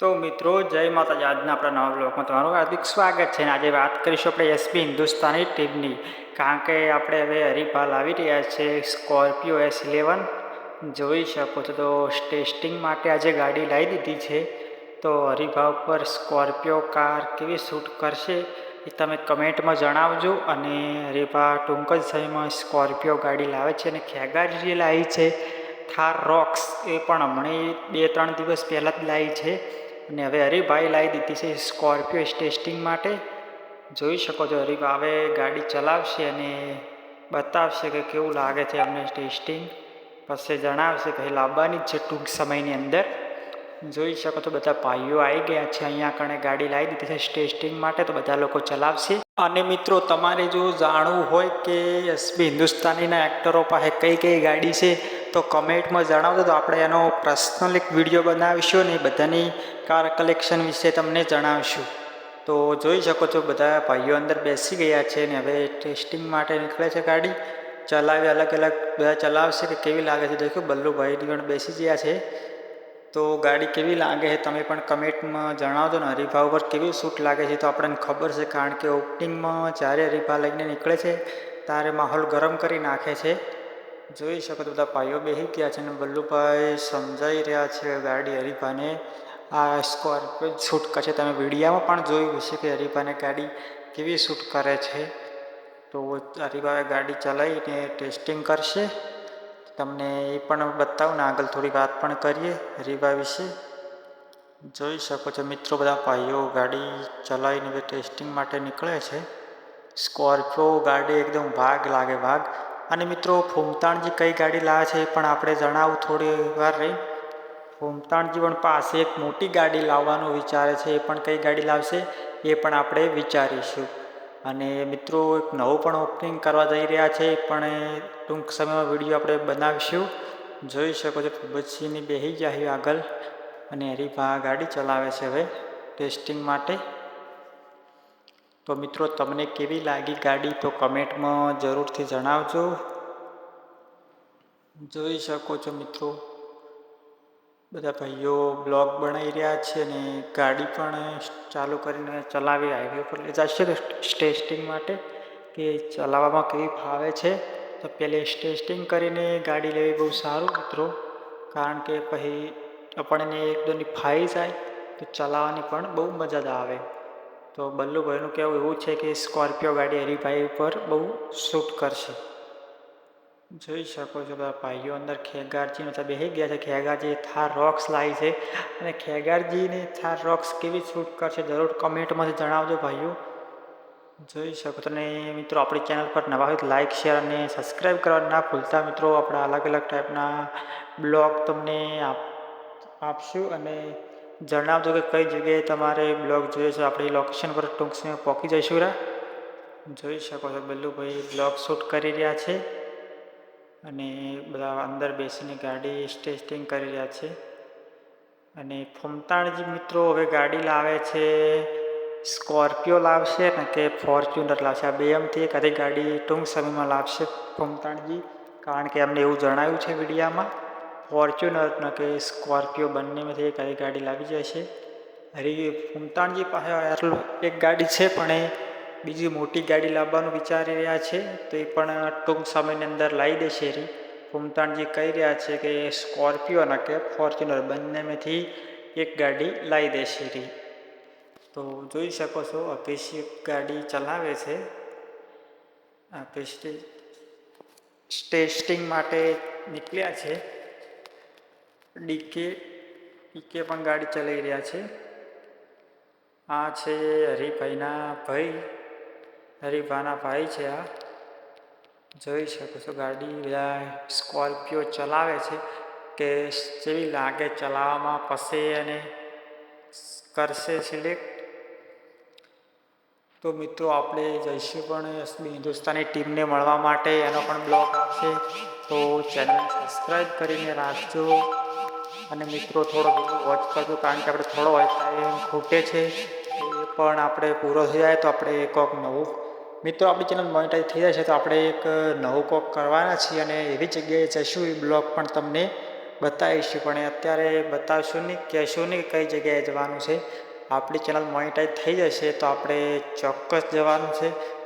તો મિત્રો, જય માતાજી. આજના આપણા નવા બ્લોગમાં તમારું હાર્દિક સ્વાગત છે. અને આજે વાત કરીશું આપણે એસપી હિન્દુસ્તાની ટીમની. કારણ કે આપણે હવે હરિપાલ આવી રહ્યા છે, સ્કોર્પિયો એસ ઇલેવન. જોઈ શકો છો તો ટેસ્ટિંગ માટે આજે ગાડી લાવી દીધી છે. તો હરિભા ઉપર સ્કોર્પિયો કાર કેવી શૂટ કરશે એ તમે કમેન્ટમાં જણાવજો. અને હરિભા ટૂંક જ સમયમાં સ્કોર્પિયો ગાડી લાવે છે અને ખેગાડી જે લાવી છે. થાર રોક્સ એ પણ હમણાં બે ત્રણ દિવસ પહેલાં જ લાવી છે. અને હવે હરિભાઈ લાવી દીધી છે સ્કોર્પિયો ટેસ્ટિંગ માટે. જોઈ શકો છો હરિભા હવે ગાડી ચલાવશે અને બતાવશે કે કેવું લાગે છે અમને ટેસ્ટિંગ પછી જણાવશે કે લાવવાની જ છે ટૂંક સમયની અંદર. જોઈ શકો છો, બધા ભાઈઓ આવી ગયા છે, અહીંયા કણે ગાડી લાવી દીધી છે ટેસ્ટિંગ માટે, તો બધા લોકો ચલાવશે. અને મિત્રો, તમારે જો જાણવું હોય કે એસબી હિન્દુસ્તાનીના એક્ટરો પાસે કઈ કઈ ગાડી છે તો કમેન્ટમાં જણાવજો તો આપણે એનો પર્સનલ એક વીડિયો બનાવીશું ને બધાની કાર કલેક્શન વિશે તમને જણાવીશું. તો જોઈ શકો છો બધા ભાઈઓ અંદર બેસી ગયા છે ને હવે ટેસ્ટિંગ માટે નીકળે છે ગાડી. ચલાવી અલગ અલગ બધા ચલાવશે કે કેવી લાગે છે? દેખો બલ્લુભાઈ પણ બેસી ગયા છે. તો ગાડી કેવી લાગે છે તમે પણ કમેન્ટમાં જણાવજો ને હરીફા ઉપર કેવી શૂટ લાગે છે તો આપણને ખબર છે કારણ કે ઓપનિંગમાં જ્યારે હરીફા લઈને નીકળે છે ત્યારે માહોલ ગરમ કરી નાખે છે. જોઈ શકો તો બધા ભાઈઓ બેસી ગયા છે અને બલ્લુભાઈ સમજાઈ રહ્યા છે ગાડી હરીફાને આ સ્કોર્પિયો શૂટ છે તમે વિડીયામાં પણ જોયું હશે કે હરીફાને ગાડી કેવી શૂટ કરે છે. તો હરીફાએ ગાડી ચલાવીને ટેસ્ટિંગ કરશે. તમને એ પણ બતાવું ને આગળ થોડી વાત પણ કરીએ હરીફા વિશે. જોઈ શકો છો મિત્રો, બધા ભાઈઓ ગાડી ચલાવીને ટેસ્ટિંગ માટે નીકળે છે. સ્કોર્પિયો ગાડી એકદમ ભાગ લાગે ભાગ અને મિત્રો, ફૂમતાણજી કઈ ગાડી લાવે છે એ પણ આપણે જણાવું થોડી વાર રહી. ફૂમતાણજી પણ પાસે એક મોટી ગાડી લાવવાનું વિચારે છે, એ પણ કઈ ગાડી લાવશે એ પણ આપણે વિચારીશું. અને મિત્રો, એક નવું પણ ઓપનિંગ કરવા જઈ રહ્યા છે, પણ ટૂંક સમયમાં વીડિયો આપણે બનાવીશું. જોઈ શકો છો ભૂપતસિંહની બેસી જાય આગળ. અને હરીભા ગાડી ચલાવે છે હવે ટેસ્ટિંગ માટે. તો મિત્રો, તમને કેવી લાગી ગાડી તો કમેન્ટમાં જરૂરથી જણાવજો. જોઈ શકો છો મિત્રો, બધા ભાઈઓ બ્લોગ બનાવી રહ્યા છે અને ગાડી પણ ચાલુ કરીને ચલાવી હાઈવે પર લઈ જશે ટેસ્ટિંગ માટે કે ચલાવવામાં કેવી ફાવે છે. તો પહેલે ટેસ્ટિંગ કરીને ગાડી લેવી બહુ સારું મિત્રો, કારણ કે પછી આપણને એકદમની ફાઈ જાય, તો ચલાવવાની પણ બહુ મજા આવે. તો બલ્લુભાઈનું કહેવું એવું છે કે સ્કોર્પિયો ગાડી હરિભાઈ ઉપર બહુ શૂટ કરશે. જોઈ શકો છો બધા ભાઈઓ અંદર ખેગારજી મતલબ બેસી ગયા છે. ખેગારજી થાર રોક્સ લાવી છે અને ખેગારજીને થાર રોક્સ કેવી શૂટ કરશે જરૂર કમેન્ટમાંથી જણાવજો ભાઈઓ. જોઈ શકો તને મિત્રો આપણી ચેનલ પર નવા હોય લાઇક શેર અને સબસ્ક્રાઈબ કરવા ના ભૂલતા. મિત્રો આપણા અલગ અલગ ટાઈપના બ્લોગ તમને આપ, આપશું અને જણાવજો કે કઈ જગ્યાએ તમારે બ્લોગ જોઈએ છે. આપણે લોકેશન પર ટૂંક સમય પહોંચી જઈશું રા. જોઈ શકો છો બલ્લુભાઈ બ્લોગ શૂટ કરી રહ્યા છે અને બધા અંદર બેસીને ગાડી ટેસ્ટિંગ કરી રહ્યા છે. અને ફમતાણજી મિત્રો હવે ગાડી લાવે છે, સ્કોર્પિયો લાવશે ને કે ફોર્ચ્યુનર લાવશે. આ બે એમથી એક ગાડી ટૂંક સમયમાં લાવશે ફમતાણજી. કારણ કે એમને એવું જણાવ્યું છે વિડીયામાં. ફોર્ચ્યુનર ને કે સ્કોર્પિયો બંનેમાંથી એક આવી ગાડી લાવી જાય છે. હરી ફૂમતાણજી પાસે આટલું એક ગાડી છે, પણ એ બીજી મોટી ગાડી લાવવાનું વિચારી રહ્યા છે, તો એ પણ ટૂંક સમયની અંદર લાવી દેશે રી ફૂમતાણજી કહી રહ્યા છે કે સ્કોર્પિયો અને કે ફોર્ચ્યુનર બંનેમાંથી એક ગાડી લાવી દેશે રી તો જોઈ શકો છો અભિષેક ગાડી ચલાવે છે. અભિષેક ટેસ્ટિંગ માટે નીકળ્યા છે. ડીકે ડીકે પણ ગાડી ચલાવી રહ્યા છે. આ છે હરિભાઈના ભાઈ. હરિભાના ભાઈ છે આ. જોઈ શકો છો ગાડી બધા સ્કોર્પિયો ચલાવે છે કે જેવી લાગે ચલાવવામાં પસે અને કરશે સિલેક્ટ. તો મિત્રો આપણે જઈશું પણ હિન્દુસ્તાની ટીમને મળવા માટે. એનો પણ બ્લોગ આવશે. તો ચેનલ સબસ્ક્રાઈબ કરીને રાખજો. અને મિત્રો, થોડો વોચ કરજો, કારણ કે આપણે થોડો વોચ ટાઈમ ખૂટે છે. એ પણ આપણે પૂરો થઈ જાય તો આપણે કોક નવું. મિત્રો, આપણી ચેનલ મોનિટાઈઝ થઈ જાય છે તો આપણે એક નવું કોક કરવાના છીએ અને એવી જગ્યાએ જઈશું. એ બ્લોગ પણ તમને બતાવીશું. પણ અત્યારે બતાવશું નહીં, કહેશું નહીં કઈ જગ્યાએ જવાનું છે. આપણી ચેનલ મોનિટાઈઝ થઈ જશે તો આપણે ચોક્કસ જવાનું છે.